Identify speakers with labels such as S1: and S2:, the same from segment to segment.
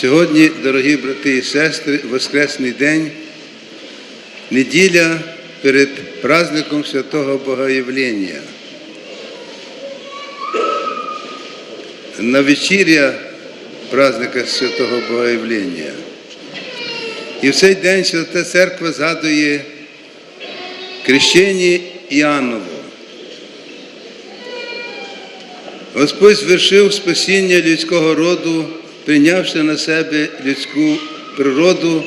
S1: Сьогодні, дорогі брати і сестри, Воскресний день, неділя перед праздником Святого Богоявлення. На вечіря праздника Святого Богоявлення. І в цей день Свята Церква згадує крещення Іоанново. Господь звершив спасіння людського роду, прийнявши на себе людську природу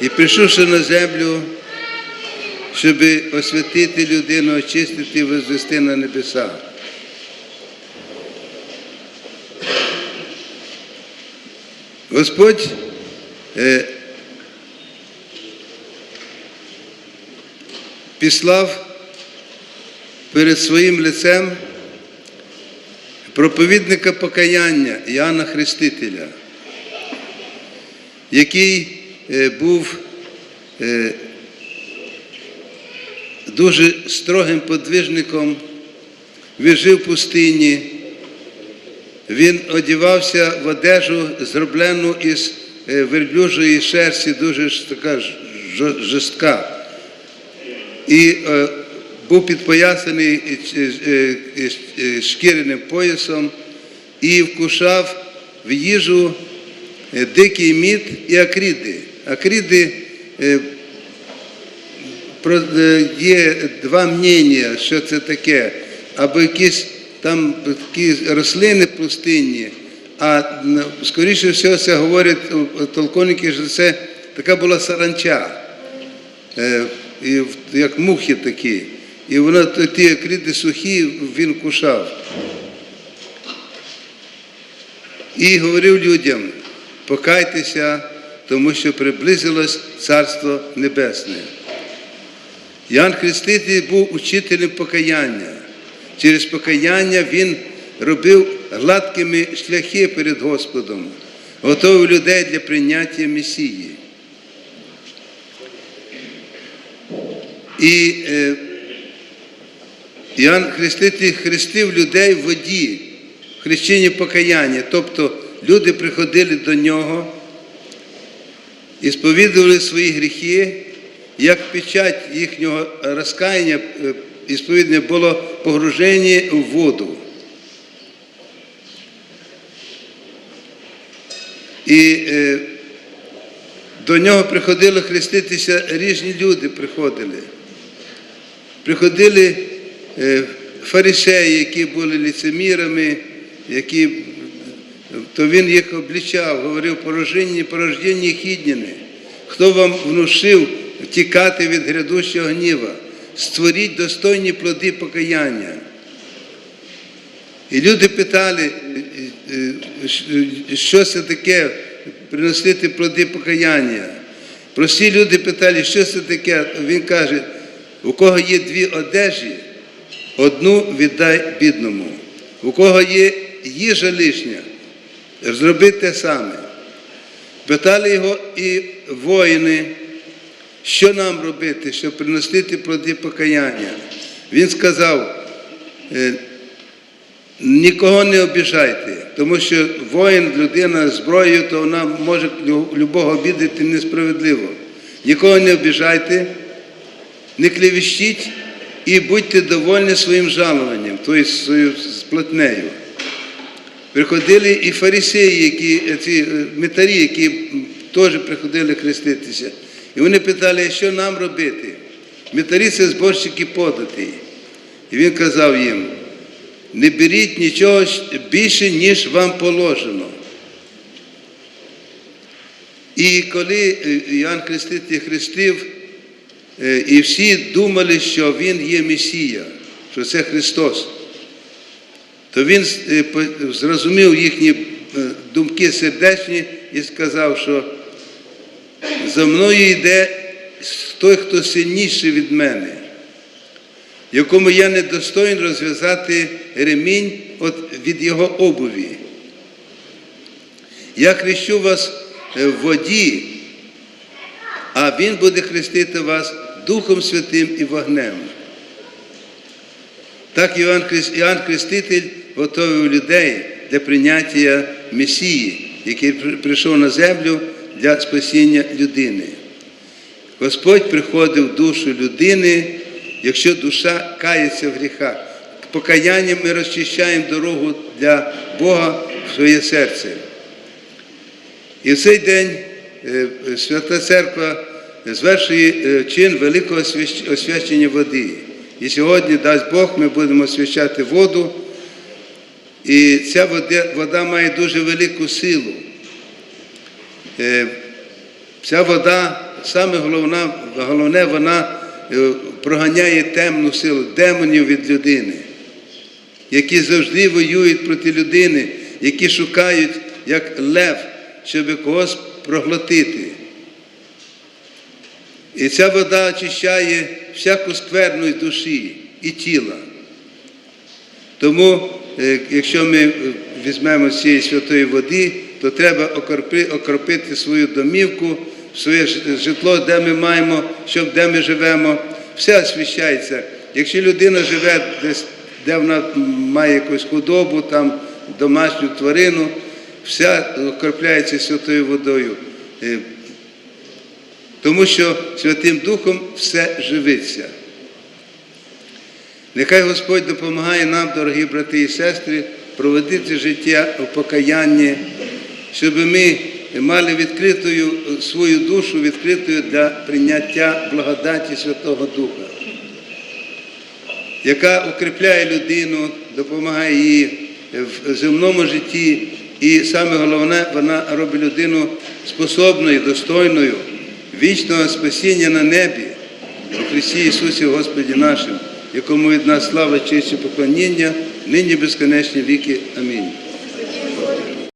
S1: і прийшовши на землю, щоб освятити людину, очистити і возвести на небеса. Господь е, післав перед своїм лицем проповідника покаяння Іоанна Хрестителя, який е, був е, дуже строгим подвижником, він жив в пустині, він одівався в одежу, зроблену із е, верблюжої шерсті, дуже ж така жорстка. І був підпоясаний шкіряним поясом і вкушав в їжу е, дикий мід і акріди. Акріди е, е, є два мнення, що це таке, або якісь там такі рослини пустинні, а скоріше всього це говорять толковники, що це така була саранча, як мухи такі. І воно т- ті акріди сухі він кушав. І говорив людям, покайтеся, тому що приблизилось Царство Небесне. Ян Хреститель був учителем покаяння. Через покаяння він робив гладкими шляхи перед Господом, готовив людей для прийняття Месії. І е, Іоанн Хреститель хрестив людей в воді, в хрещенні покаяння. Тобто люди приходили до нього і сповідували свої гріхи, як печать їхнього розкаяння е, і сповідання було погруження в воду. І е, до нього приходили хреститися різні люди приходили. Приходили фарисеї, які були ліцемірами, які, то він їх облічав, говорив порождені, порождені хідніни. Хто вам внушив тікати від грядущого гніва? Створіть достойні плоди покаяння. І люди питали, е, е, що це таке приносити плоди покаяння. Прості люди питали, що це таке. Він каже, у кого є дві одежі, одну віддай бідному. У кого є їжа лишня, зроби те саме. Питали його і воїни, що нам робити, щоб приносити плоди покаяння. Він сказав, е, Нікого не обіжайте, тому що воїн, людина з зброєю, то вона може лю- любого обідати несправедливо. Нікого не обіжайте, не клевіщіть і будьте довольні своїм жалуванням, тобто своєю сплатнею. Приходили і фарисеї, які, е, ці е, митарі, які теж приходили хреститися. І вони питали, що нам робити. Митарі це зборщики податей. І він казав їм, не беріть нічого більше, ніж вам положено. І коли е, Іоанн Хреститель хрестив, і всі думали, що Він є Месія, що це Христос, то він е, зрозумів їхні е, думки сердечні і сказав, що за мною йде той, хто сильніший від мене якому я не достоїн розв'язати ремінь від його обуві. Я хрещу вас е, в воді, а Він буде хрестити вас Духом Святим і вогнем. Так Іоанн, Іоанн Хреститель готовив людей для прийняття Месії. який прийшов на землю для спасіння людини. Господь приходить в душу людини, якщо душа кається в гріхах. Покаянням ми розчищаємо дорогу для Бога в своє серце. І в цей день е, е, Свята Церква звершує е, чин великого освячення води. І сьогодні, дасть Бог, ми будемо освячати воду. І ця вода, вода має дуже велику силу. Е, Ця вода, саме головне, головне вона е, проганяє темну силу, демонів від людини, які завжди воюють проти людини, які шукають, як лев, щоб когось проглотити. І ця вода очищає всяку скверну із душі і тіла. Тому, е, якщо ми е, візьмемо з цієї святої води, то треба окропи- окропити свою домівку, своє житло, де ми маємо, щоб де ми живемо, все освящається. Якщо людина живе десь, де вона має якусь худобу, там домашню тварину, все окропляється святою водою. Тому що Святим Духом все живиться. Нехай Господь допомагає нам, дорогі брати і сестри, проводити життя у покаянні, щоб ми мали відкритою свою душу, відкритою для прийняття благодаті Святого Духа, яка укріпляє людину, допомагає їй в земному житті. І саме головне, вона робить людину способною, достойною вічного спасіння на небі у Христі Ісусі Господі нашим, якому від нас слава, честь і поклоніння, нині безконечні віки. Амінь.